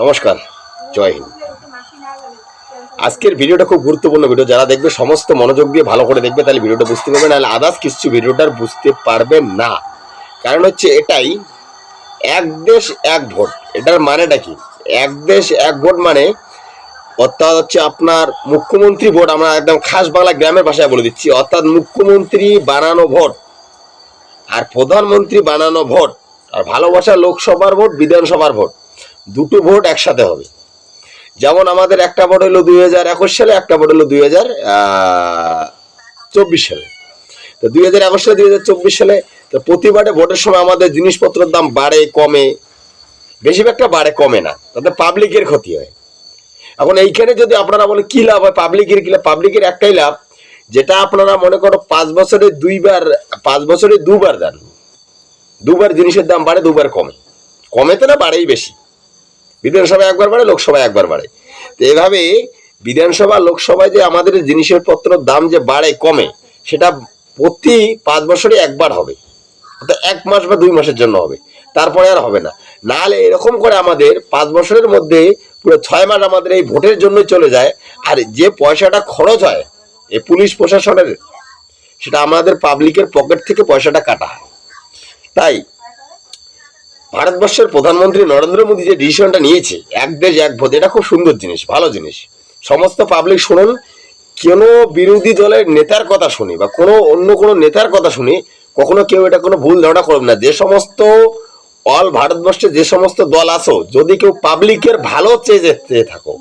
নমস্কার, জয় হিন্দ। আজকের ভিডিওটা খুব গুরুত্বপূর্ণ ভিডিও। যারা দেখবে সমস্ত মনোযোগ দিয়ে ভালো করে দেখবে, তাহলে ভিডিওটা বুঝতে পারবে, নাহলে আদার্স কিছু ভিডিওটার বুঝতে পারবে না। কারণ হচ্ছে এটাই, এক দেশ, এক ভোট। এটার মানেটা কি? এক দেশ, এক ভোট মানে অর্থাৎ হচ্ছে আপনার মুখ্যমন্ত্রী ভোট, আমরা একদম খাস বাংলা গ্রামের ভাষায় বলে দিচ্ছি, অর্থাৎ মুখ্যমন্ত্রী বানানো ভোট আর প্রধানমন্ত্রী বানানো ভোট আর ভালোবাসা লোকসভার ভোট, বিধানসভার ভোট। দুটো ভোট একসাথে হবে। যেমন আমাদের একটা ভোট হলো দুই হাজার একুশ সালে, একটা ভোট হলো দুই হাজার চব্বিশ সালে। তো দুই হাজার একুশ সালে, দুই হাজার চব্বিশ সালে, তো প্রতিবারে ভোটের সময় আমাদের জিনিসপত্রের দাম বাড়ে, কমে। বেশিরভাগটা বাড়ে, কমে না। তাতে পাবলিকের ক্ষতি হয়। এখন এইখানে যদি আপনারা বলে কি লাভ হয় পাবলিকের? কি লাভ? পাবলিকের একটাই লাভ, যেটা আপনারা মনে করো পাঁচ বছরে দুইবার, পাঁচ বছরে দুবার দেন। দুবার জিনিসের দাম বাড়ে, দুবার কমে। কমে তো না, বাড়েই বেশি। বিধানসভায় একবার বাড়ে, লোকসভায় একবার বাড়ে। তো এভাবে বিধানসভা, লোকসভায় যে আমাদের জিনিসের পত্রের দাম যে বাড়ে, কমে, সেটা প্রতি পাঁচ বছরে একবার হবে। অর্থাৎ এক মাস বা দুই মাসের জন্য হবে। তারপরে আর হবে না। নাহলে এরকম করে আমাদের পাঁচ বছরের মধ্যে পুরো ছয় মাস আমাদের এই ভোটের জন্যই চলে যায়। আর যে পয়সাটা খরচ হয় এ পুলিশ প্রশাসনের, সেটা আমাদের পাবলিকের পকেট থেকে পয়সাটা কাটা হয়। তাই ভারতবর্ষের প্রধানমন্ত্রী নরেন্দ্র মোদী যে ডিসিশনটা নিয়েছে, এক দেশ এক ভোট, এটা খুব সুন্দর জিনিস, ভালো জিনিস। সমস্ত পাবলিক শুনুন, কোনো বিরোধী দলের নেতার কথা শুনি বা কোনো অন্য কোনো নেতার কথা শুনি, কখনো কেউ এটা কোনো ভুল ধারণা করবে না। যে সমস্ত অল ভারতবর্ষে যে সমস্ত দল আসো যদি কেউ পাবলিকের ভালো চেয়ে যেতে থাকো,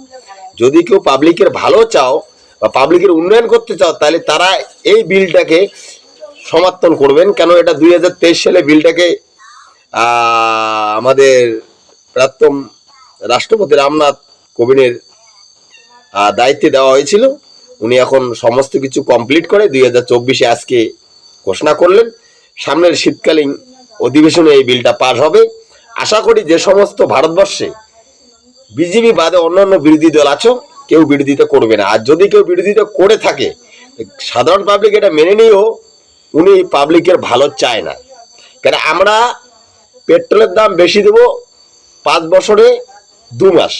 যদি কেউ পাবলিকের ভালো চাও বা পাবলিকের উন্নয়ন করতে চাও, তাহলে তারা এই বিলটাকে সমর্থন করবেন। কেন এটা দুই হাজার তেইশ সালে বিলটাকে আমাদের প্রাক্তন রাষ্ট্রপতি রামনাথ কোবিন্দের দায়িত্বে দেওয়া হয়েছিল। উনি এখন সমস্ত কিছু কমপ্লিট করে দুই হাজার চব্বিশে আজকে ঘোষণা করলেন। সামনের শীতকালীন অধিবেশনে এই বিলটা পাস হবে। আশা করি যে সমস্ত ভারতবর্ষে বিজেপি বাদে অন্যান্য বিরোধী দল আছো, কেউ বিরোধিতা করবে না। আর যদি কেউ বিরোধিতা করে থাকে, সাধারণ পাবলিক এটা মেনে নিয়েও উনি পাবলিকের ভালো চায় না। কেন আমরা পেট্রোলের দাম বেশি দেব পাঁচ বছরে দু মাস।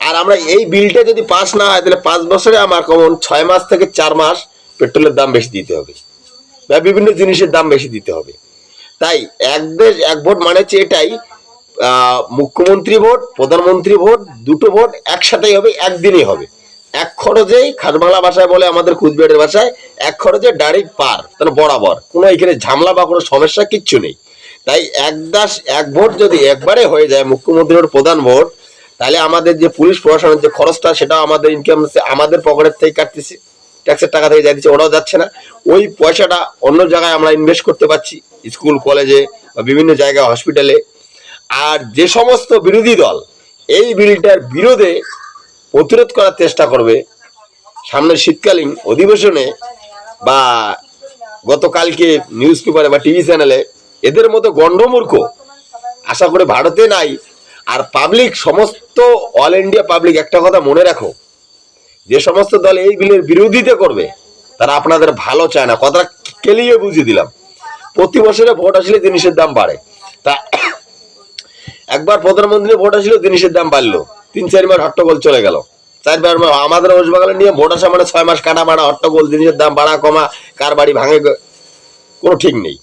আর আমরা এই বিলটা যদি পাস না হয়, তাহলে পাঁচ বছরে আমার কমন ছয় মাস থেকে চার মাস পেট্রোলের দাম বেশি দিতে হবে। বা বিভিন্ন জিনিসের দাম বেশি দিতে হবে। তাই এক দেশ, এক ভোট মানে হচ্ছে এটাই মুখ্যমন্ত্রী ভোট, প্রধানমন্ত্রী ভোট, দুটো ভোট একসাথেই হবে, একদিনই হবে। এক খরচেই খাস বাংলা ভাষায় বলে আমাদের কুচবিহারের ভাষায়, এক খরচে ডাইরেক্ট পার, তাহলে বরাবর। কোনো এখানে ঝামেলা বা কোনো সমস্যা কিচ্ছু নেই। তাই এক দাস, এক ভোট যদি একবারে হয়ে যায় মুখ্যমন্ত্রীর প্রধান ভোট, তাহলে আমাদের যে পুলিশ প্রশাসনের যে খরচটা, সেটাও আমাদের ইনকাম আমাদের পকেটের থেকে কাটতেছে ট্যাক্সের টাকা থেকে যাইতেছে ওরাও যাচ্ছে না। ওই পয়সাটা অন্য জায়গায় আমরা ইনভেস্ট করতে পারছি স্কুল কলেজে বা বিভিন্ন জায়গায় হসপিটালে আর যে সমস্ত বিরোধী দল এই বিলটার বিরোধে প্রতিরোধ করার চেষ্টা করবে, সামনের শীতকালীন অধিবেশনে বা গতকালকে নিউজ পেপারে বা টিভি চ্যানেলে এদের মতো গণ্ডমূর্খ। আশা করে ভারতে নাই। আর পাবলিক সমস্ত অল ইন্ডিয়া পাবলিক একটা কথা মনে রাখো, যে সমস্ত দল এই বিলের বিরোধিতা করবে, তারা আপনাদের ভালো চায় না। কথাটা কেলিয়ে বুঝিয়ে দিলাম। প্রতি বছরে ভোট আসলে জিনিসের দাম বাড়ে। তা একবার প্রধানমন্ত্রী ভোট আসলে জিনিসের দাম বাড়লো। তিন, চার মাস হট্টগোল চলে গেল। চারবার মা- আমাদের ওয়েস্ট বেঙ্গলের নিয়ে ভোট আসা মানে ছয় মাস কাটা মারা হট্টগোল, জিনিসের দাম বাড়া কমা, কার বাড়ি ভাঙে, কোনো ঠিক নেই।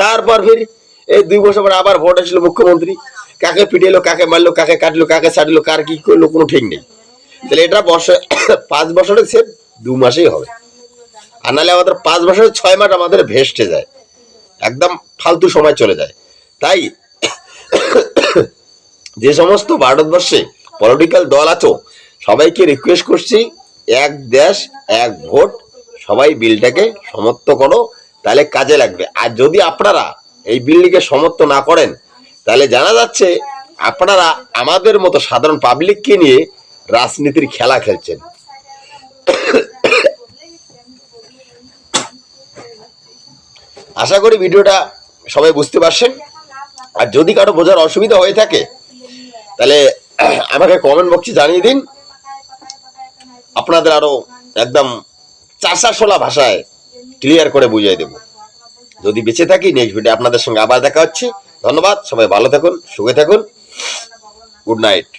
তারপর ফির এই দুই বছর পর আবার ভোট আসলো মুখ্যমন্ত্রী। কাকে পিটিয়েলো কাকে মারলো, কাকে কাটলো, কাকে ছাড়লো, কার কি করল, কোনো ঠিক নেই। তাহলে এটা বছর, পাঁচ বছরের সে দু মাসেই হবে। আর নাহলে আমাদের পাঁচ বছরের ছয় মাস আমাদের ভেস্টে যায়। একদম ফালতু সময় চলে যায়। তাই যে সমস্ত ভারতবর্ষে পলিটিক্যাল দল আছো, সবাইকে রিকোয়েস্ট করছি, এক দেশ, এক ভোট, সবাই বিলটাকে সমর্থ করো। তাহলে কাজে লাগবে। আর যদি আপনারা এই বিলটিকে সমর্থ না করেন, তাহলে জানা যাচ্ছে আপনারা আমাদের মতো সাধারণ পাবলিককে নিয়ে রাজনীতির খেলা খেলছেন। আশা করি ভিডিওটা সবাই বুঝতে পারছেন। আর যদি কারও বোঝার অসুবিধা হয়ে থাকে, তাহলে আমাকে কমেন্ট বক্সে জানিয়ে দিন। আপনাদের আরও একদম চাষা ভাষায় ক্লিয়ার করে বুঝিয়ে দেব। যদি বেঁচে থাকি নেক্সট ভিডিও আপনাদের সঙ্গে আবার দেখা হচ্ছে। ধন্যবাদ, সবাই ভালো থাকুন, সুখে থাকুন। Good night.